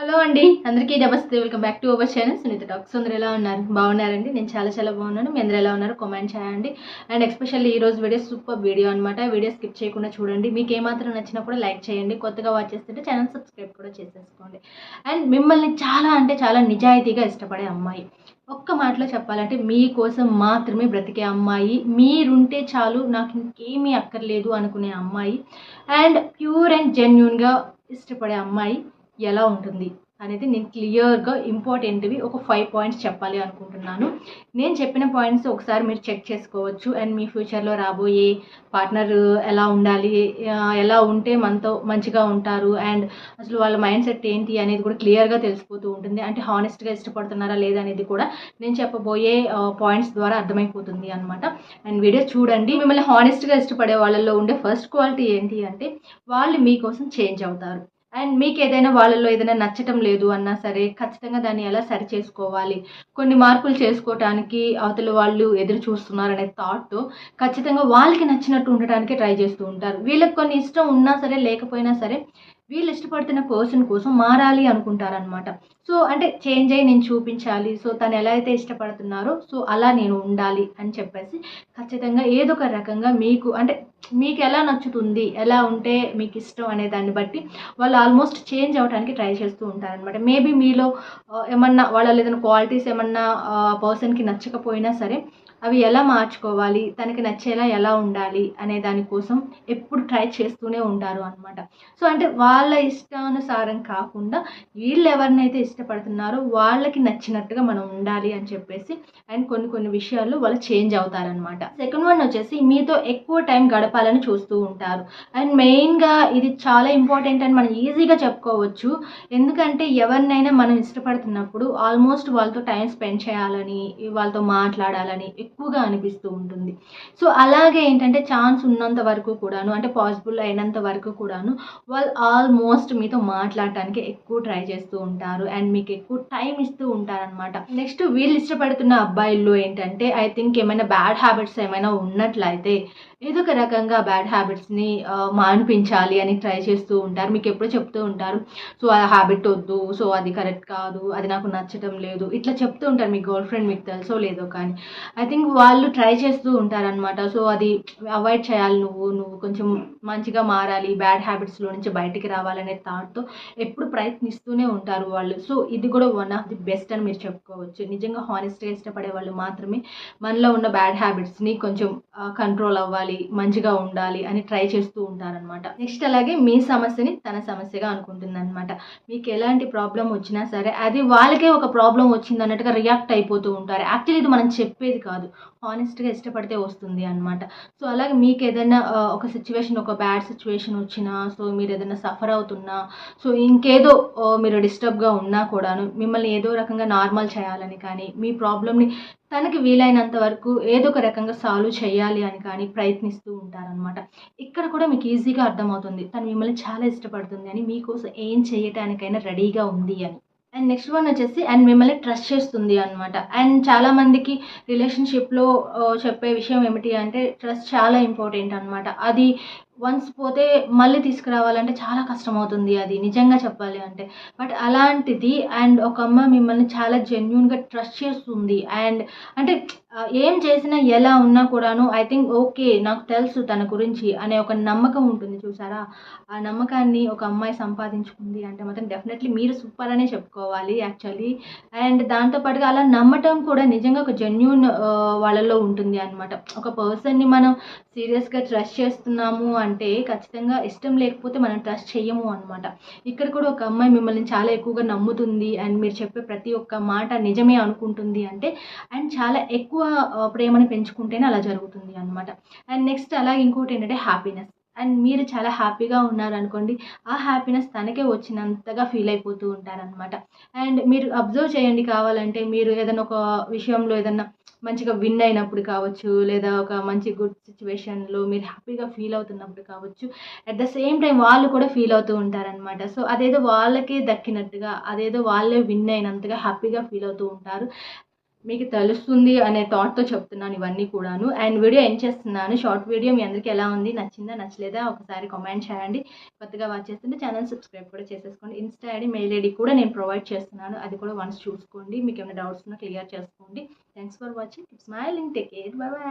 Hello అండి అందరికీ నమస్తే welcome back to our channel. Sunitha talks. అందరు ఎలా ఉన్నారు? బాగున్నారండి? నేను చాలా చాలా బాగున్నాను. మీ అందరూ ఎలా ఉన్నారు? కామెంట్ చేయండి. అండ్ ఎస్పెషల్లీ ఈ రోజు వీడియో సూపర్ వీడియో అనమాట వీడియో స్కిప్ చేయకుండా చూడండి. మీకు ఏమాత్రం నచ్చినా కూడా లైక్ చేయండి. కొత్తగా వాచ్ చేస్తుంటే ఛానల్ సబ్స్క్రైబ్ కూడా చేసేసుకోండి. అండ్ మిమ్మల్ని చాలా అంటే చాలా నిజాయితీగా ఇష్టపడే అమ్మాయి. ఒక్క మాటలో చెప్పాలంటే మీకోసం మాత్రమే బ్రతికే అమ్మాయి. మీరుంటే చాలు నాకు ఇంకేమీ అక్కర్లేదు అనుకునే అమ్మాయి. అండ్ ప్యూర్ అండ్ జెన్యున్గా ఇష్టపడే అమ్మాయి. ఎలా ఉంటుంది అనేది నేను క్లియర్గా ఇంపార్టెంట్వి ఒక ఫైవ్ పాయింట్స్ చెప్పాలి అనుకుంటున్నాను. నేను చెప్పిన పాయింట్స్ ఒకసారి మీరు చెక్ చేసుకోవచ్చు అండ్ మీ ఫ్యూచర్లో రాబోయే పార్ట్నర్ ఎలా ఉండాలి ఎలా ఉంటే మనతో మంచిగా ఉంటారు అండ్ అసలు వాళ్ళ మైండ్ సెట్ ఏంటి అనేది కూడా క్లియర్గా తెలిసిపోతూ ఉంటుంది. అంటే హానెస్ట్గా ఇష్టపడుతున్నారా లేదా అనేది కూడా నేను చెప్పబోయే పాయింట్స్ ద్వారా అర్థమైపోతుంది అనమాట అండ్ వీడియో చూడండి. మిమ్మల్ని హానెస్ట్గా ఇష్టపడే వాళ్ళల్లో ఉండే ఫస్ట్ క్వాలిటీ ఏంటి అంటే వాళ్ళు మీకోసం చేంజ్ అవుతారు. అండ్ మీకు ఏదైనా వాళ్ళలో ఏదైనా నచ్చటం లేదు అన్నా సరే ఖచ్చితంగా దాన్ని ఎలా సరి చేసుకోవాలి? కొన్ని మార్పులు చేసుకోవటానికి అవతల వాళ్ళు ఎదురు చూస్తున్నారనే థాట్ థాట్తో ఖచ్చితంగా వాళ్ళకి నచ్చినట్టు ఉండటానికి ట్రై చేస్తూ ఉంటారు. వీళ్ళకి కొన్ని ఇష్టం ఉన్నా సరే లేకపోయినా సరే వీళ్ళు ఇష్టపడుతున్న పర్సన్ కోసం మారాలి అనుకుంటారనమాట సో అంటే చేంజ్ అయ్యి నేను చూపించాలి. సో తను ఎలా అయితే ఇష్టపడుతున్నారో సో అలా నేను ఉండాలి అని చెప్పేసి ఖచ్చితంగా ఏదో ఒక రకంగా మీకు అంటే మీకు ఎలా నచ్చుతుంది? ఎలా ఉంటే మీకు ఇష్టం అనే దాన్ని బట్టి వాళ్ళు ఆల్మోస్ట్ చేంజ్ అవ్వడానికి ట్రై చేస్తూ ఉంటారనమాట మేబీ మీలో uh, ఏమన్నా వాళ్ళ ఏదైనా క్వాలిటీస్ ఏమన్నా uh, పర్సన్కి నచ్చకపోయినా సరే అవి ఎలా మార్చుకోవాలి తనకి నచ్చేలా ఎలా ఉండాలి అనే దానికోసం ఎప్పుడు ట్రై చేస్తూనే ఉంటారు అనమాట సో అంటే వాళ్ళ ఇష్టానుసారం కాకుండా వీళ్ళు ఎవరినైతే ఇష్టపడుతున్నారో వాళ్ళకి నచ్చినట్టుగా మనం ఉండాలి అని చెప్పేసి అండ్ కొన్ని కొన్ని విషయాల్లో వాళ్ళు చేంజ్ అవుతారనమాట సెకండ్ వన్ వచ్చేసి మీతో ఎక్కువ టైం గడపాలని చూస్తూ ఉంటారు. అండ్ మెయిన్గా ఇది చాలా ఇంపార్టెంట్ అని మనం ఈజీగా చెప్పుకోవచ్చు. ఎందుకంటే ఎవరినైనా మనం ఇష్టపడుతున్నప్పుడు ఆల్మోస్ట్ వాళ్ళతో టైం స్పెండ్ చేయాలని వాళ్ళతో మాట్లాడాలని ఎక్కువగా అనిపిస్తూ ఉంటుంది. సో అలాగే ఏంటంటే ఛాన్స్ ఉన్నంత వరకు కూడాను అంటే పాసిబుల్ అయినంత వరకు కూడాను వాళ్ళు ఆల్మోస్ట్ మీతో మాట్లాడటానికి ఎక్కువ ట్రై చేస్తూ ఉంటారు అండ్ మీకు ఎక్కువ టైం ఇస్తూ ఉంటారనమాట నెక్స్ట్ వీళ్ళు ఇష్టపడుతున్న అబ్బాయిల్లో ఏంటంటే ఐ థింక్ ఏమైనా బ్యాడ్ హ్యాబిట్స్ ఏమైనా ఉన్నట్లయితే ఏదో ఒక రకంగా బ్యాడ్ హ్యాబిట్స్ని మాన్పించాలి అని ట్రై చేస్తూ ఉంటారు. మీకు ఎప్పుడో చెప్తూ ఉంటారు సో ఆ హ్యాబిట్ వద్దు సో అది కరెక్ట్ కాదు అది నాకు నచ్చటం లేదు. ఇట్లా చెప్తూ ఉంటారు మీ గర్ల్ ఫ్రెండ్ మీకు తెలుసో లేదో కానీ. ఐ థింక్ వాళ్ళు ట్రై చేస్తూ ఉంటారనమాట సో అది అవాయిడ్ చేయాలి నువ్వు. నువ్వు కొంచెం మంచిగా మారాలి. బ్యాడ్ హ్యాబిట్స్లో నుంచి బయటికి రావాలనే థాట్తో ఎప్పుడు ప్రయత్నిస్తూనే ఉంటారు వాళ్ళు. సో ఇది కూడా వన్ ఆఫ్ ది బెస్ట్ అని మీరు చెప్పుకోవచ్చు. నిజంగా హానెస్ట్గా ఇష్టపడే వాళ్ళు మాత్రమే మనలో ఉన్న బ్యాడ్ హ్యాబిట్స్ని కొంచెం కంట్రోల్ అవ్వాలి మంచిగా ఉండాలి అని ట్రై చేస్తూ ఉంటారనమాట నెక్స్ట్ అలాగే మీ సమస్యని తన సమస్యగా అనుకుంటుందన్నమాట. మీకు ఎలాంటి ప్రాబ్లం వచ్చినా సరే అది వాళ్ళకే ఒక ప్రాబ్లం వచ్చింది అన్నట్టుగా రియాక్ట్ అయిపోతూ ఉంటారు. యాక్చువల్లీ ఇది మనం చెప్పేది కాదు. హానెస్ట్గా ఇష్టపడితే వస్తుంది అనమాట సో అలాగే మీకు ఏదైనా ఒక సిచ్యువేషన్ ఒక బ్యాడ్ సిచ్యువేషన్ వచ్చినా సో మీరు ఏదైనా సఫర్ అవుతున్నా సో ఇంకేదో మీరు డిస్టర్బ్గా ఉన్నా కూడాను మిమ్మల్ని ఏదో రకంగా నార్మల్ చేయాలని కానీ మీ ప్రాబ్లమ్ని తనకి వీలైనంత వరకు ఏదో ఒక రకంగా సాల్వ్ చేయాలి అని కానీ ప్రయత్నిస్తూ ఉంటారనమాట ఇక్కడ కూడా మీకు ఈజీగా అర్థమవుతుంది. తను మిమ్మల్ని చాలా ఇష్టపడుతుంది అని మీకోసం ఏం చేయటానికైనా రెడీగా ఉంది అని. అండ్ నెక్స్ట్ వన్ వచ్చేసి అండ్ మిమ్మల్ని ట్రస్ట్ చేస్తుంది అనమాట అండ్ చాలామందికి రిలేషన్షిప్లో uh, చెప్పే విషయం ఏమిటి అంటే ట్రస్ట్ చాలా ఇంపార్టెంట్ అనమాట అది వన్స్ పోతే మళ్ళీ తీసుకురావాలంటే చాలా కష్టం అవుతుంది అది నిజంగా చెప్పాలి అంటే. బట్ అలాంటిది అండ్ ఒక అమ్మ మిమ్మల్ని చాలా జెన్యున్గా ట్రస్ట్ చేస్తుంది. అండ్ అంటే ఏం చేసినా ఎలా ఉన్నా కూడాను ఐ థింక్ ఓకే నాకు తెలుసు తన గురించి అనే ఒక నమ్మకం ఉంటుంది చూసారా? ఆ నమ్మకాన్ని ఒక అమ్మాయి సంపాదించుకుంది అంటే మాత్రం డెఫినెట్లీ మీరు సూపర్ అనే చెప్పుకోవాలి యాక్చువల్లీ అండ్ దాంతోపాటుగా అలా నమ్మటం కూడా నిజంగా ఒక జెన్యున్ వాళ్ళలో ఉంటుంది అనమాట ఒక పర్సన్ని మనం సీరియస్గా ట్రస్ట్ చేస్తున్నాము అంటే ఖచ్చితంగా ఇష్టం లేకపోతే మనం ట్రస్ట్ చేయము అనమాట ఇక్కడ కూడా ఒక అమ్మాయి మిమ్మల్ని చాలా ఎక్కువగా నమ్ముతుంది అండ్ మీరు చెప్పే ప్రతి ఒక్క మాట నిజమే అనుకుంటుంది అంటే అండ్ చాలా ఎక్కువ ప్రేమని పెంచుకుంటేనే అలా జరుగుతుంది అనమాట అండ్ నెక్స్ట్ అలాగే ఇంకోటి ఏంటంటే హ్యాపీనెస్ అండ్ మీరు చాలా హ్యాపీగా ఉన్నారనుకోండి ఆ హ్యాపీనెస్ తనకే వచ్చినంతగా ఫీల్ అయిపోతూ ఉంటారనమాట అండ్ మీరు అబ్జర్వ్ చేయండి కావాలంటే మీరు ఏదైనా ఒక విషయంలో ఏదైనా మంచిగా విన్ అయినప్పుడు కావచ్చు లేదా ఒక మంచి గుడ్ సిచ్యువేషన్లో మీరు హ్యాపీగా ఫీల్ అవుతున్నప్పుడు కావచ్చు అట్ ద సేమ్ టైం వాళ్ళు కూడా ఫీల్ అవుతూ ఉంటారనమాట సో అదేదో వాళ్ళకే దక్కినట్టుగా అదేదో వాళ్ళే విన్ అయినంతగా హ్యాపీగా ఫీల్ అవుతూ ఉంటారు. మీకు తెలుస్తుంది అనే థాట్తో చెప్తున్నాను ఇవన్నీ కూడాను. అండ్ వీడియో ఏం చేస్తున్నాను. షార్ట్ వీడియో మీ అందరికీ ఎలా ఉంది? నచ్చిందా? నచ్చలేదా? ఒకసారి కామెంట్ చేయండి. కొత్తగా వాచ్ చేస్తుంటే ఛానల్ సబ్స్క్రైబ్ కూడా చేసేసుకోండి. ఇన్స్టా ఐడి మెయిల్ ఐడి కూడా నేను ప్రొవైడ్ చేస్తున్నాను. అది కూడా వన్స్ చూసుకోండి. మీకు ఏమైనా డౌట్స్ ఉన్నా క్లియర్ చేసుకోండి. Thanks for watching smiling take care bye bye